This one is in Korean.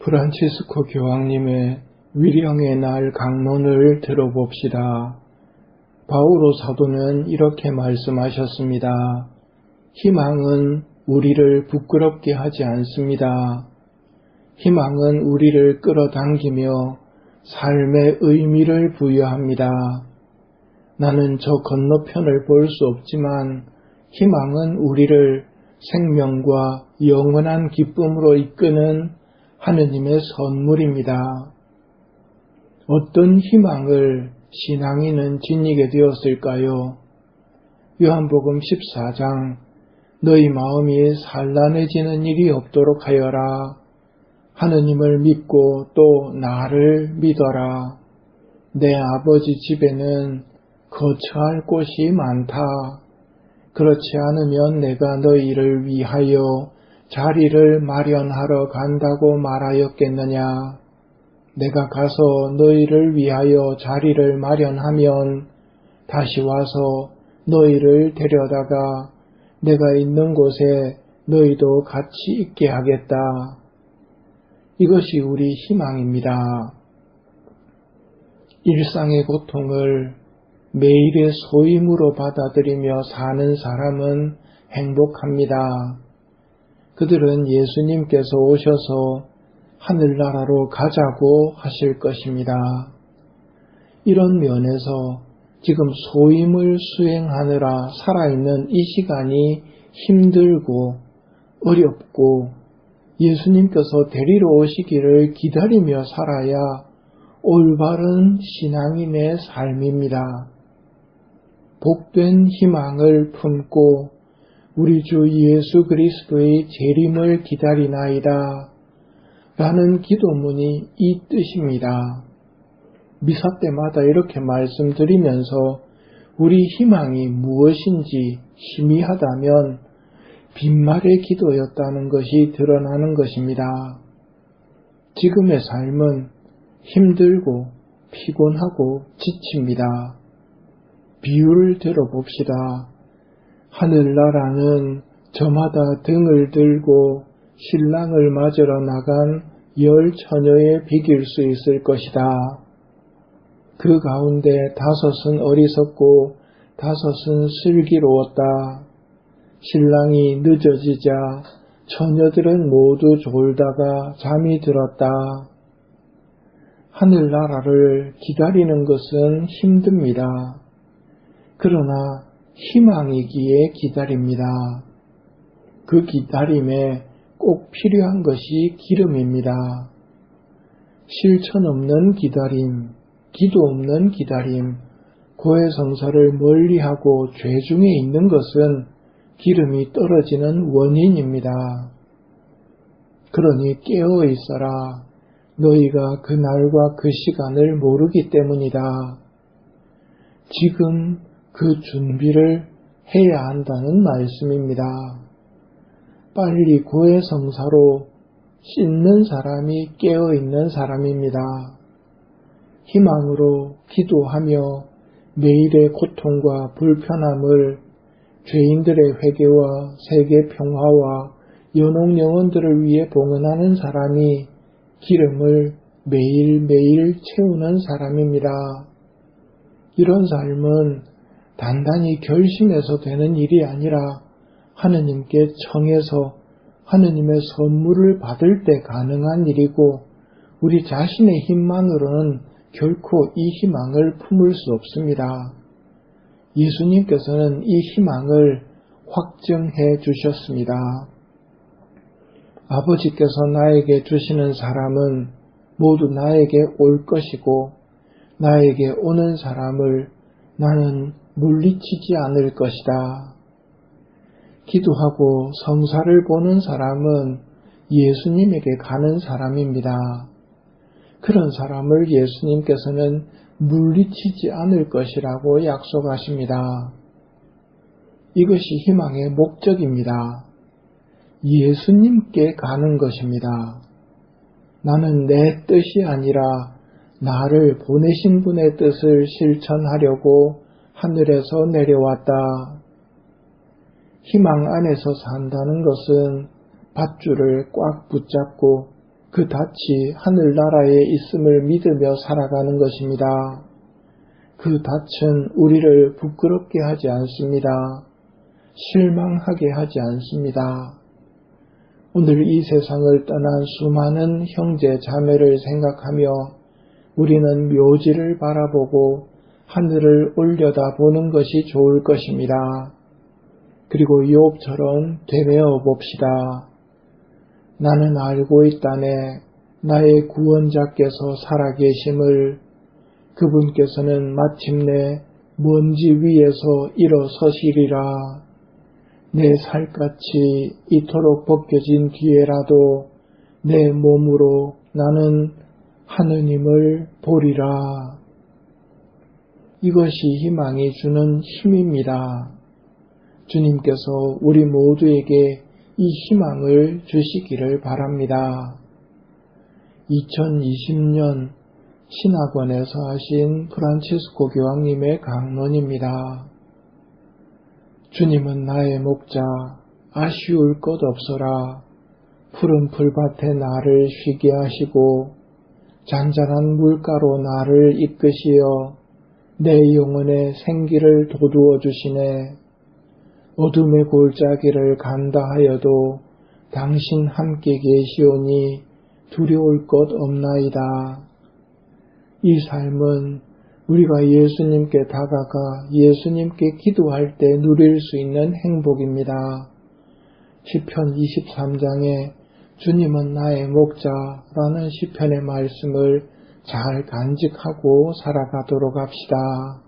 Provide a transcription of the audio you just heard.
프란치스코 교황님의 위령의 날 강론을 들어봅시다. 바오로 사도는 이렇게 말씀하셨습니다. 희망은 우리를 부끄럽게 하지 않습니다. 희망은 우리를 끌어당기며 삶의 의미를 부여합니다. 나는 저 건너편을 볼 수 없지만 희망은 우리를 생명과 영원한 기쁨으로 이끄는 하느님의 선물입니다. 어떤 희망을 신앙인은 지니게 되었을까요? 요한복음 14장 너희 마음이 산란해지는 일이 없도록 하여라. 하느님을 믿고 또 나를 믿어라. 내 아버지 집에는 거처할 곳이 많다. 그렇지 않으면 내가 너희를 위하여 자리를 마련하러 간다고 말하였겠느냐. 내가 가서 너희를 위하여 자리를 마련하면 다시 와서 너희를 데려다가 내가 있는 곳에 너희도 같이 있게 하겠다. 이것이 우리 희망입니다. 일상의 고통을 매일의 소임으로 받아들이며 사는 사람은 행복합니다. 그들은 예수님께서 오셔서 하늘나라로 가자고 하실 것입니다. 이런 면에서 지금 소임을 수행하느라 살아있는 이 시간이 힘들고 어렵고 예수님께서 데리러 오시기를 기다리며 살아야 올바른 신앙인의 삶입니다. 복된 희망을 품고 우리 주 예수 그리스도의 재림을 기다리나이다. 라는 기도문이 이 뜻입니다. 미사 때마다 이렇게 말씀드리면서 우리 희망이 무엇인지 희미하다면 빈말의 기도였다는 것이 드러나는 것입니다. 지금의 삶은 힘들고 피곤하고 지칩니다. 비유를 들어봅시다. 하늘나라는 저마다 등을 들고 신랑을 맞으러 나간 열 처녀에 비길 수 있을 것이다. 그 가운데 다섯은 어리석고 다섯은 슬기로웠다. 신랑이 늦어지자 처녀들은 모두 졸다가 잠이 들었다. 하늘나라를 기다리는 것은 힘듭니다. 그러나 희망이기에 기다립니다. 그 기다림에 꼭 필요한 것이 기름입니다. 실천 없는 기다림, 기도 없는 기다림, 고해 성사를 멀리하고 죄 중에 있는 것은 기름이 떨어지는 원인입니다. 그러니 깨어 있어라. 너희가 그 날과 그 시간을 모르기 때문이다. 지금 그 준비를 해야 한다는 말씀입니다. 빨리 고해성사로 씻는 사람이 깨어 있는 사람입니다. 희망으로 기도하며 매일의 고통과 불편함을 죄인들의 회개와 세계 평화와 연옥 영혼들을 위해 봉헌하는 사람이 기름을 매일매일 채우는 사람입니다. 이런 삶은 단단히 결심해서 되는 일이 아니라 하느님께 청해서 하느님의 선물을 받을 때 가능한 일이고 우리 자신의 힘만으로는 결코 이 희망을 품을 수 없습니다. 예수님께서는 이 희망을 확정해 주셨습니다. 아버지께서 나에게 주시는 사람은 모두 나에게 올 것이고 나에게 오는 사람을 나는 물리치지 않을 것이다. 기도하고 성사를 보는 사람은 예수님에게 가는 사람입니다. 그런 사람을 예수님께서는 물리치지 않을 것이라고 약속하십니다. 이것이 희망의 목적입니다. 예수님께 가는 것입니다. 나는 내 뜻이 아니라 나를 보내신 분의 뜻을 실천하려고 하늘에서 내려왔다. 희망 안에서 산다는 것은 밧줄을 꽉 붙잡고 그 닻이 하늘나라에 있음을 믿으며 살아가는 것입니다. 그 닻은 우리를 부끄럽게 하지 않습니다. 실망하게 하지 않습니다. 오늘 이 세상을 떠난 수많은 형제 자매를 생각하며 우리는 묘지를 바라보고 하늘을 올려다 보는 것이 좋을 것입니다. 그리고 욥처럼 되뇌어 봅시다. 나는 알고 있다네 나의 구원자께서 살아계심을 그분께서는 마침내 먼지 위에서 일어서시리라. 내 살같이 이토록 벗겨진 뒤에라도 내 몸으로 나는 하느님을 보리라. 이것이 희망이 주는 힘입니다. 주님께서 우리 모두에게 이 희망을 주시기를 바랍니다. 2020년 신학원에서 하신 프란치스코 교황님의 강론입니다. 주님은 나의 목자, 아쉬울 것 없어라. 푸른 풀밭에 나를 쉬게 하시고 잔잔한 물가로 나를 이끄시어 내 영혼의 생기를 돋우어 주시네. 어둠의 골짜기를 간다 하여도 당신 함께 계시오니 두려울 것 없나이다. 이 삶은 우리가 예수님께 다가가 예수님께 기도할 때 누릴 수 있는 행복입니다. 시편 23장에 주님은 나의 목자라는 시편의 말씀을 잘 간직하고 살아가도록 합시다.